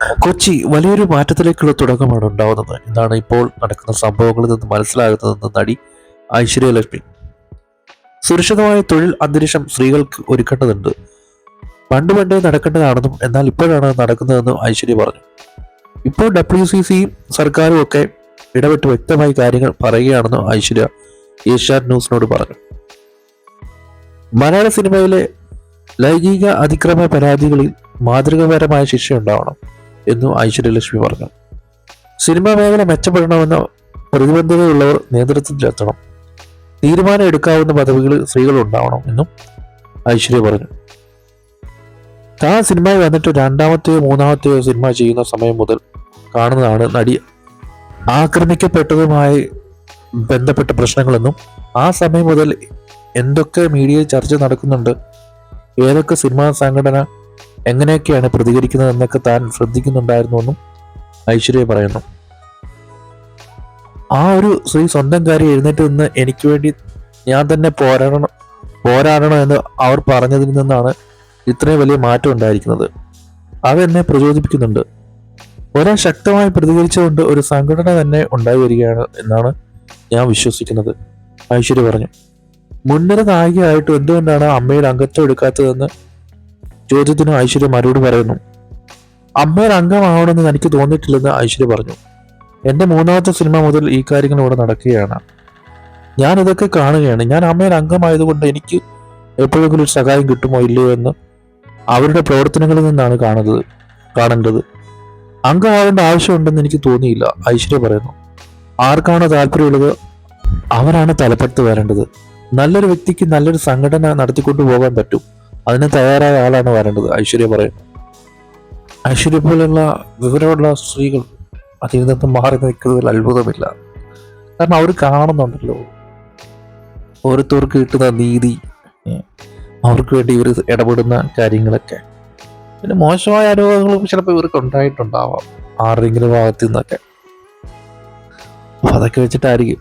കൊച്ചി വലിയൊരു മാറ്റത്തിലേക്കുള്ള തുടക്കമാണ് ഉണ്ടാവുന്നത്. എന്നാണ് ഇപ്പോൾ നടക്കുന്ന സംഭവങ്ങളിൽ നിന്ന് മനസ്സിലാകുന്നതെന്ന് നടി ഐശ്വര്യലക്ഷ്മി സുരക്ഷിതമായ തൊഴിൽ അന്തരീക്ഷം സ്ത്രീകൾക്ക് ഒരുക്കേണ്ടതുണ്ട്. പണ്ട് പണ്ടേ നടക്കേണ്ടതാണെന്നും എന്നാൽ ഇപ്പോഴാണ് നടക്കുന്നതെന്നും ഐശ്വര്യ പറഞ്ഞു. ഇപ്പോൾ ഡബ്ല്യു സി സിയും സർക്കാരും ഒക്കെ ഇടപെട്ട് വ്യക്തമായി കാര്യങ്ങൾ പറയുകയാണെന്നും ഐശ്വര്യ ഏഷ്യാനെറ്റ് ന്യൂസിനോട് പറഞ്ഞു. മലയാള സിനിമയിലെ ലൈംഗിക അതിക്രമ പരാതികളിൽ മാതൃകാപരമായ ശിക്ഷ ഉണ്ടാവണം എന്നും ഐശ്വര്യലക്ഷ്മി പറഞ്ഞു. സിനിമാ മേഖല മെച്ചപ്പെടണമെന്ന പ്രതിബദ്ധതയുള്ളവർ നേതൃത്വത്തിലെത്തണം തീരുമാനം എടുക്കാവുന്ന പദവികളിൽ സ്ത്രീകൾ ഉണ്ടാവണം എന്നും ഐശ്വര്യ പറഞ്ഞു. താൻ സിനിമയിൽ വന്നിട്ട് രണ്ടാമത്തെയോ മൂന്നാമത്തെയോ സിനിമ ചെയ്യുന്ന സമയം മുതൽ കാണുന്നതാണ് നടി ആക്രമിക്കപ്പെട്ടതുമായി ബന്ധപ്പെട്ട പ്രശ്നങ്ങളെന്നും ആ സമയം മുതൽ എന്തൊക്കെ മീഡിയയിൽ ചർച്ച നടക്കുന്നുണ്ട് ഏതൊക്കെ സിനിമാ സംഘടന എങ്ങനെയൊക്കെയാണ് പ്രതികരിക്കുന്നതെന്നൊക്കെ താൻ ശ്രദ്ധിക്കുന്നുണ്ടായിരുന്നുവെന്നും ഐശ്വര്യ പറയുന്നു. ആ ഒരു സ്ത്രീ സ്വന്തം കാര്യം എഴുന്നേറ്റ് നിന്ന് എനിക്ക് വേണ്ടി ഞാൻ തന്നെ പോരാടണം പോരാടണം എന്ന് അവർ പറഞ്ഞതിൽ നിന്നാണ് ഇത്രയും വലിയ മാറ്റം ഉണ്ടായിരിക്കുന്നത്. അതെന്നെ പ്രചോദിപ്പിക്കുന്നുണ്ട്. ഒരാൾ ശക്തമായി പ്രതികരിച്ചുകൊണ്ട് ഒരു സംഘടന തന്നെ ഉണ്ടായി വരികയാണ് എന്നാണ് ഞാൻ വിശ്വസിക്കുന്നത് ഐശ്വര്യ പറഞ്ഞു. മുൻനിര നായികയായിട്ട് എന്തുകൊണ്ടാണ് അമ്മയുടെ അംഗത്വം എടുക്കാത്തതെന്ന് ചോദ്യത്തിന് ഐശ്വര്യ മറുപടി പറയുന്നു? അമ്മയിൽ അംഗമാവണമെന്ന് എനിക്ക് തോന്നിയിട്ടില്ലെന്ന് ഐശ്വര്യ പറഞ്ഞു. എന്റെ മൂന്നാമത്തെ സിനിമ മുതൽ ഈ കാര്യങ്ങൾ ഇവിടെ നടക്കുകയാണ്. ഞാൻ ഇതൊക്കെ കാണുകയാണ്. ഞാൻ അമ്മയിൽ അംഗമായതുകൊണ്ട് എനിക്ക് എപ്പോഴെങ്കിലും ഒരു സഹായം കിട്ടുമോ ഇല്ലയോ എന്ന് അവരുടെ പ്രവർത്തനങ്ങളിൽ നിന്നാണ് കാണുന്നത് കാണേണ്ടത്. അംഗമാവേണ്ട ആവശ്യമുണ്ടെന്ന് എനിക്ക് തോന്നിയില്ല ഐശ്വര്യ പറയുന്നു. ആർക്കാണ് താല്പര്യമുള്ളത് അവരാണ് തലപ്പത്ത് വരേണ്ടത്. നല്ലൊരു വ്യക്തിക്ക് നല്ലൊരു സംഘടന നടത്തിക്കൊണ്ടു പോകാൻ പറ്റും. അതിന് തയ്യാറായ ആളാണ് വരേണ്ടത് ഐശ്വര്യ പറയും. ഐശ്വര്യ പോലെയുള്ള വിവരമുള്ള സ്ത്രീകൾ അതിൽ നിന്ന് മാറി നിൽക്കുന്നതിൽ അത്ഭുതമില്ല. കാരണം അവർ കാണുന്നുണ്ടല്ലോ. ഓരോരുത്തർക്ക് കിട്ടുന്ന നീതി അവർക്ക് വേണ്ടി ഇവർ ഇടപെടുന്ന കാര്യങ്ങളൊക്കെ. പിന്നെ മോശമായ അനുഭവങ്ങളും ചിലപ്പോൾ ഇവർക്ക് ഉണ്ടായിട്ടുണ്ടാവാം ആരുടെങ്കിലും ഭാഗത്തു നിന്നൊക്കെ. അതൊക്കെ വെച്ചിട്ടായിരിക്കും.